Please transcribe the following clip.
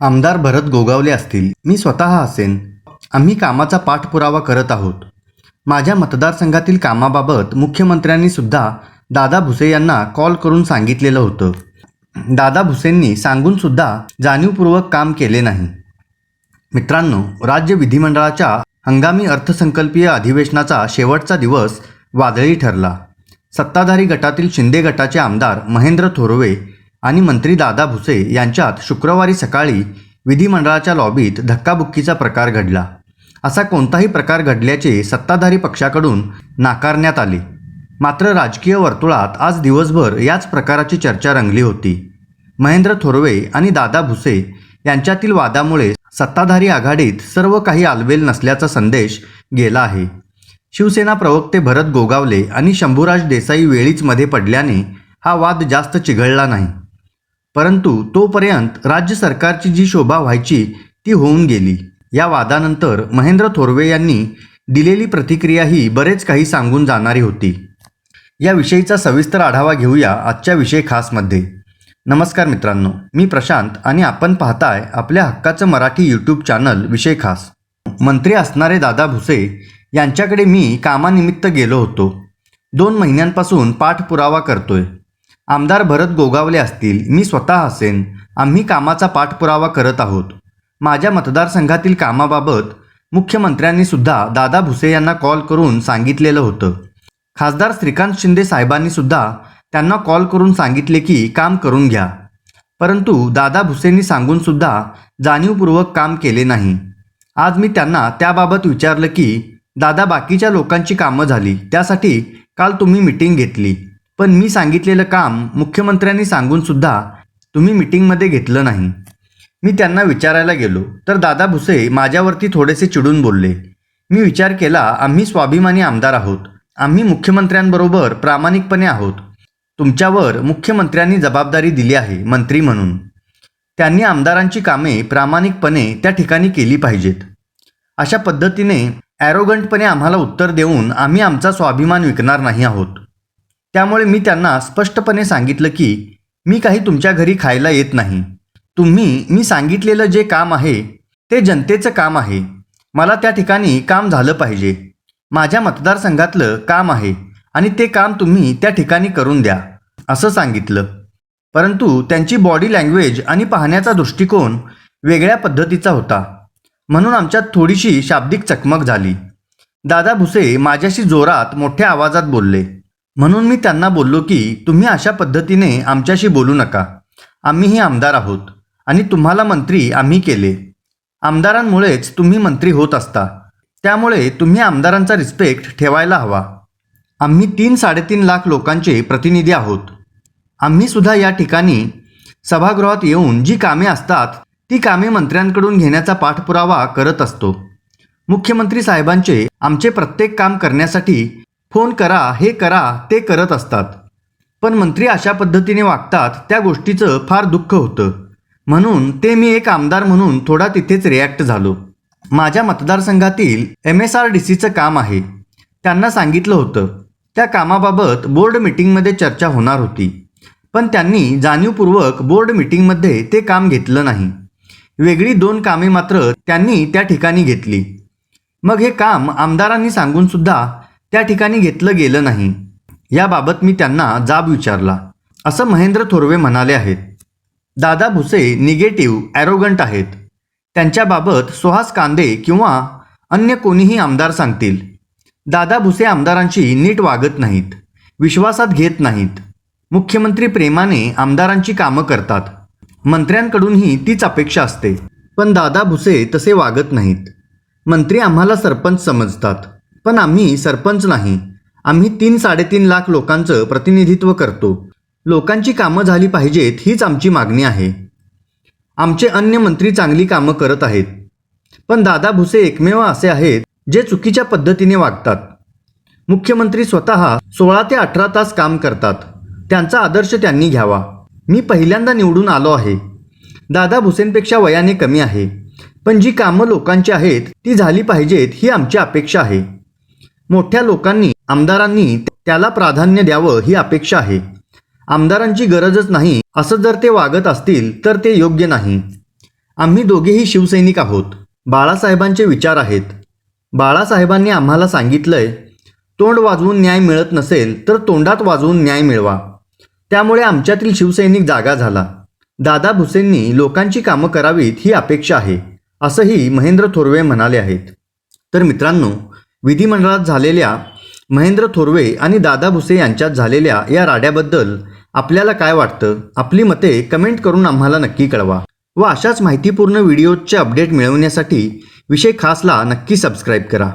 आमदार भरत गोगावले असतील. मी स्वतः असेन. आम्ही कामाचा पाठपुरावा करत आहोत. माझ्या मतदारसंघातील कामाबाबत मुख्यमंत्र्यांनी सुद्धा दादा भुसे यांना कॉल करून सांगितलेलं होतं. दादा भुसेंनी सांगून सुद्धा जाणीवपूर्वक काम केले नाही. मित्रांनो राज्य विधिमंडळाच्या हंगामी अर्थसंकल्पीय अधिवेशनाचा शेवटचा दिवस वादळी ठरला. सत्ताधारी गटातील शिंदे गटाचे आमदार महेंद्र थोरवे आणि मंत्री दादा भुसे यांच्यात शुक्रवारी सकाळी विधिमंडळाच्या लॉबीत धक्काबुक्कीचा प्रकार घडला. असा कोणताही प्रकार घडल्याचे सत्ताधारी पक्षाकडून नाकारण्यात आले. मात्र राजकीय वर्तुळात आज दिवसभर याच प्रकाराची चर्चा रंगली होती. महेंद्र थोरवे आणि दादा भुसे यांच्यातील वादामुळे सत्ताधारी आघाडीत सर्व काही आलवेल नसल्याचा संदेश गेला आहे. शिवसेना प्रवक्ते भरत गोगावले आणि शंभूराज देसाई वेळीच मध्ये पडल्याने हा वाद जास्त चिघळला नाही. परंतु तोपर्यंत राज्य सरकारची जी शोभा व्हायची ती होऊन गेली. या वादानंतर महेंद्र थोरवे यांनी दिलेली प्रतिक्रिया ही बरेच काही सांगून जाणारी होती. या विषयीचा सविस्तर आढावा घेऊया आजच्या विषय खासमध्ये. नमस्कार मित्रांनो मी प्रशांत आणि आपण पाहताय आपल्या हक्काचं मराठी यूट्यूब चॅनल विषय खास. मंत्री असणारे दादा भुसे यांच्याकडे मी कामानिमित्त गेलो होतो. दोन महिन्यांपासून पाठपुरावा करतोय. आमदार भरत गोगावले असतील मी स्वतः असेन. आम्ही कामाचा पाठपुरावा करत आहोत. माझ्या मतदारसंघातील कामाबाबत मुख्यमंत्र्यांनी सुद्धा दादा भुसे यांना कॉल करून सांगितलेलं होतं. खासदार श्रीकांत शिंदे साहेबांनी सुद्धा त्यांना कॉल करून सांगितले की काम करून घ्या. परंतु दादा भुसेंनी सांगून सुद्धा जाणीवपूर्वक काम केले नाही. आज मी त्यांना त्याबाबत विचारलं की दादा बाकीच्या लोकांची कामं झाली. त्यासाठी काल तुम्ही मिटिंग घेतली. पण मी सांगितलेलं काम मुख्यमंत्र्यांनी सांगून सुद्धा तुम्ही मिटिंगमध्ये घेतलं नाही. मी त्यांना विचारायला गेलो तर दादा भुसे माझ्यावरती थोडेसे चिडून बोलले. मी विचार केला आम्ही स्वाभिमानी आमदार आहोत. आम्ही मुख्यमंत्र्यांबरोबर प्रामाणिकपणे आहोत. तुमच्यावर मुख्यमंत्र्यांनी जबाबदारी दिली आहे मंत्री म्हणून. त्यांनी आमदारांची कामे प्रामाणिकपणे त्या ठिकाणी केली पाहिजेत. अशा पद्धतीने ॲरोगंटपणे आम्हाला उत्तर देऊन आम्ही आमचा स्वाभिमान विकणार नाही आहोत. त्यामुळे मी त्यांना स्पष्टपणे सांगितलं की मी काही तुमच्या घरी खायला येत नाही. तुम्ही मी सांगितलेलं जे काम आहे ते जनतेचं काम आहे. मला त्या ठिकाणी काम झालं पाहिजे. माझ्या मतदारसंघातलं काम आहे आणि ते काम तुम्ही त्या ठिकाणी करून द्या. असं सांगितलं. परंतु त्यांची बॉडी लँग्वेज आणि पाहण्याचा दृष्टिकोन वेगळ्या पद्धतीचा होता. म्हणून आमच्यात थोडीशी शाब्दिक चकमक झाली. दादा भुसे माझ्याशी जोरात मोठ्या आवाजात बोलले. म्हणून मी त्यांना बोललो की तुम्ही अशा पद्धतीने आमच्याशी बोलू नका. आम्हीही आमदार आहोत आणि तुम्हाला मंत्री आम्ही केले. आमदारांमुळेच तुम्ही मंत्री होत असता. त्यामुळे तुम्ही आमदारांचा रिस्पेक्ट ठेवायला हवा. आम्ही तीन साडेतीन लाख लोकांचे प्रतिनिधी आहोत. आम्ही सुद्धा या ठिकाणी सभागृहात येऊन जी कामे असतात ती कामे मंत्र्यांकडून घेण्याचा पाठपुरावा करत असतो. मुख्यमंत्री साहेबांचे आमचे प्रत्येक काम करण्यासाठी फोन करा हे करा ते करत असतात. पण मंत्री अशा पद्धतीने वागतात त्या गोष्टीचं फार दुःख होतं. म्हणून ते मी एक आमदार म्हणून थोडा तिथेच रिॲक्ट झालो. माझ्या मतदारसंघातील एम एस आर डी सीचं काम आहे. त्यांना सांगितलं होतं. त्या कामाबाबत बोर्ड मिटिंगमध्ये चर्चा होणार होती. पण त्यांनी जाणीवपूर्वक बोर्ड मिटिंगमध्ये ते काम घेतलं नाही. वेगळी दोन कामे मात्र त्यांनी त्या ठिकाणी घेतली. मग हे काम आमदारांनी सांगूनसुद्धा त्या ठिकाणी घेतलं गेलं नाही. याबाबत मी त्यांना जाब विचारला. असं महेंद्र थोरवे म्हणाले आहेत. दादा भुसे निगेटिव्ह ॲरोगंट आहेत. त्यांच्याबाबत सुहास कांदे किंवा अन्य कोणीही आमदार सांगतील. दादा भुसे आमदारांशी नीट वागत नाहीत. विश्वासात घेत नाहीत. मुख्यमंत्री प्रेमाने आमदारांची कामं करतात. मंत्र्यांकडूनही तीच अपेक्षा असते. पण दादा भुसे तसे वागत नाहीत. मंत्री आम्हाला सरपंच समजतात. पण आम्ही सरपंच नाही. आम्ही तीन साडेतीन लाख लोकांचं प्रतिनिधित्व करतो. लोकांची कामं झाली पाहिजेत हीच आमची मागणी आहे. आमचे अन्य मंत्री चांगली कामं करत आहेत. पण दादा भुसे एकमेव असे आहेत जे चुकीच्या पद्धतीने वागतात. मुख्यमंत्री स्वतः सोळा ते अठरा तास काम करतात. त्यांचा आदर्श त्यांनी घ्यावा. मी पहिल्यांदा निवडून आलो आहे. दादा भुसेंपेक्षा वयाने कमी आहे. पण जी कामं लोकांची आहेत ती झाली पाहिजेत ही आमची अपेक्षा आहे. मोठ्या लोकांनी आमदारांनी त्याला प्राधान्य द्यावं ही अपेक्षा आहे. आमदारांची गरजच नाही असं जर ते वागत असतील तर ते योग्य नाही. आम्ही दोघेही शिवसैनिक आहोत. बाळासाहेबांचे विचार आहेत. बाळासाहेबांनी आम्हाला सांगितलंय तोंड वाजवून न्याय मिळत नसेल तर तोंडात वाजवून न्याय मिळवा. त्यामुळे आमच्यातील शिवसैनिक जागा झाला. दादा भुसेंनी लोकांची कामं करावीत ही अपेक्षा आहे असंही महेंद्र थोरवे म्हणाले आहेत. तर मित्रांनो विधिमंडळात झालेल्या महेंद्र थोरवे आणि दादा भुसे यांच्यात झालेल्या या राड्याबद्दल आपल्याला काय वाटतं? आपली मते कमेंट करून आम्हाला नक्की कळवा. व अशाच माहितीपूर्ण व्हिडिओजचे अपडेट मिळवण्यासाठी विषय खासला नक्की सबस्क्राईब करा.